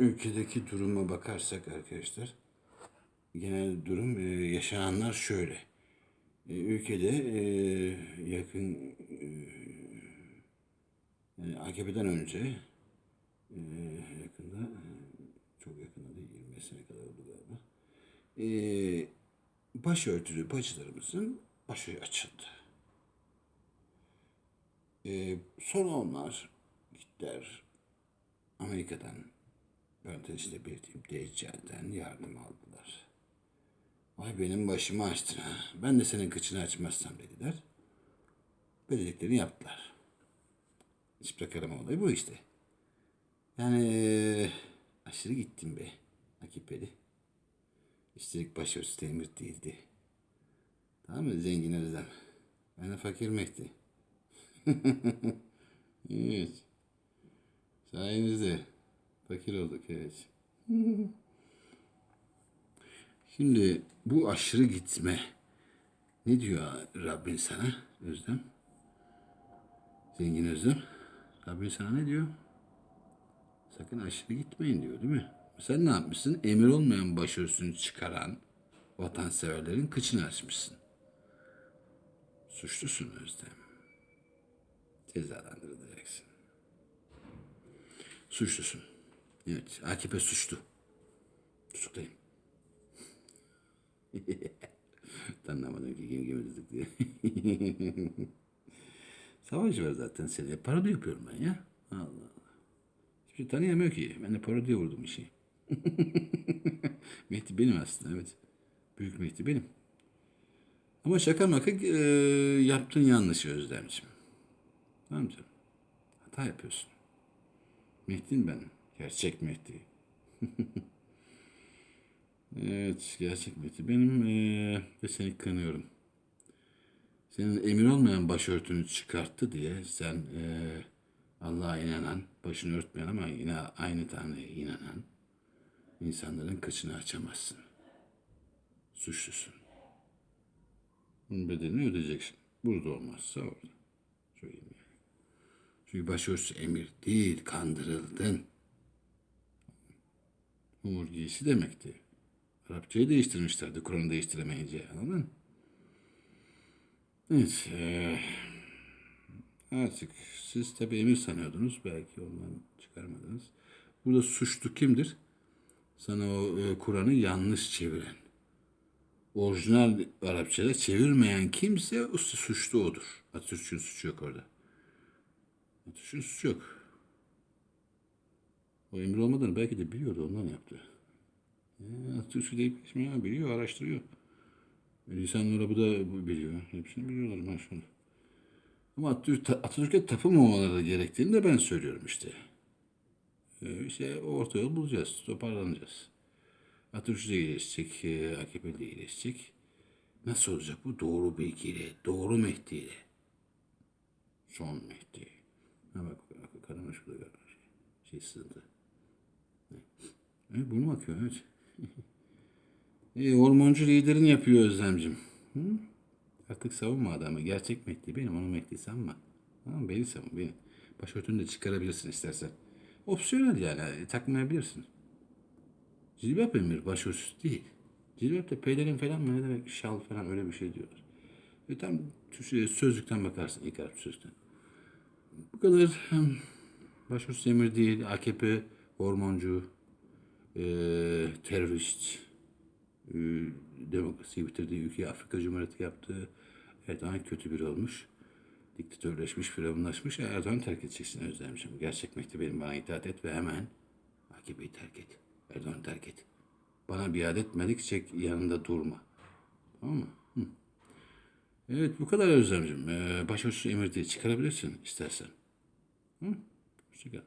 ülkedeki duruma bakarsak arkadaşlar genel durum e, yaşananlar şöyle. E, ülkede e, yakın e, yani AKP'den önce e, yakında çok yakında değil 25 sene kadar oldu galiba. E, başörtülü bacılarımızın başı açıldı. E, sonra onlar gittiler Amerika'dan parantezinde belirteyim Deccal'den yardım aldılar. Vay benim başımı açtın ha. Ben de senin kıçını açmazsam dediler. Dediklerini yaptılar. Çıplak arama olayı bu işte. Yani eee, aşırı gittim be. AKP'li. Üstelik başörtüsü temir değildi. Tamam mı zengin Özlem? Ben de fakir Mehdi. evet. Sayenizde fakir olduk evet. Şimdi bu aşırı gitme ne diyor Rabbin sana Özlem? Zengin Özlem. Rabbin sana ne diyor? Sakın aşırı gitmeyin diyor değil mi? Sen ne yapmışsın? Emir olmayan başörtüsünü çıkaran vatanseverlerin kıçını açmışsın. Suçlusun Özlem. Cezalandırılacaksın. Suçlusun. Evet, AKP suçlu. Tutuklayın. Tanımadım ki kim kimi tutukluyor. Savaş var zaten seni. Parodi yapıyorum ben ya. Allah Allah. Hiçbir şey tanıyamıyor ki. Ben de parodiye vurdum işi. Mehdi benim aslında evet. Büyük Mehdi benim. Ama şaka maka e, yaptığın yanlış Özlemciğim. Tamam canım? Hata yapıyorsun. Mehdi'yim ben. Gerçek Mehdi. evet, gerçek Mehdi. Benim eee ve seni kınıyorum. Senin emir olmayan başörtünü çıkarttı diye sen eee Allah'a inanan, başını örtmeyen ama yine aynı Tanrı'ya inanan insanların kıçını açamazsın. Suçlusun. Bunun bedelini ödeyeceksin. Burada olmazsa orada. Söyleyeyim yani. Çünkü başörtüsü emir değil, kandırıldın. Umur giysi demekti. Arapçayı değiştirmişlerdi Kur'an'ı değiştiremeyince. Anladın mı? Evet. eee, artık siz tabi emir sanıyordunuz. Belki ondan çıkarmadınız. Burada suçlu kimdir? Sana o e, Kur'an'ı yanlış çeviren. Orijinal Arapçada çevirmeyen kimse suçlu odur. Atatürk'ün suçu yok orada. Atatürk'ün suçu yok. O emir olmadığını belki de biliyordu ondan yaptı. Ya, Atatürk'ü deyip geçmiyor, biliyor, araştırıyor. Lisan Nurabı da biliyor. Hepsini biliyorlar maşallah. Ama Atatürk, Atatürk'e tapınmamaları gerektiğini de ben söylüyorum işte. Ee, işte orta yol bulacağız, toparlanacağız. Atatürk de iyileşecek, e, AKP de iyileşecek. Nasıl olacak bu? Doğru bilgiyle, doğru Mehdi ile. Son Mehdi. Ha bak, kadına şurada galiba şey, şey sızdı. Evet, burnum akıyor, evet. e, hormoncu liderin yapıyor Özlemcim. Hı? Artık savunma adamı. Gerçek Mehdi benim, onu Mehdi sanma. Tamam beni savun, beni. Başörtünü de çıkarabilirsin istersen. Opsiyonel yani, e, takmayabilirsin. Cilbap emir, başörtüsü değil. Cilbap da pelerin falan mı ne demek, şal falan öyle bir şey diyorlar. E tam Türkçe sözlükten bakarsın, ilk harf sözlükten. Bu kadar başörtüsü emir değil, AKP hormoncu, e, terörist, e, demokrasiyi bitirdiği ülkeyi Afrika Cumhuriyeti yaptı. Erdoğan kötü biri olmuş. Diktatörleşmiş, firavunlaşmış. Erdoğan terk edeceksin Özlemciğim. Gerçek benim bana itaat et ve hemen AKP'yi terk et. Erdoğan'ı terk et. Bana biat etmedikçe yanında durma. Tamam mı? Hı. Evet bu kadar Özlemciğim. Ee, başörtüsü emir değil. Çıkarabilirsin istersen. Hı? Hoşçakal.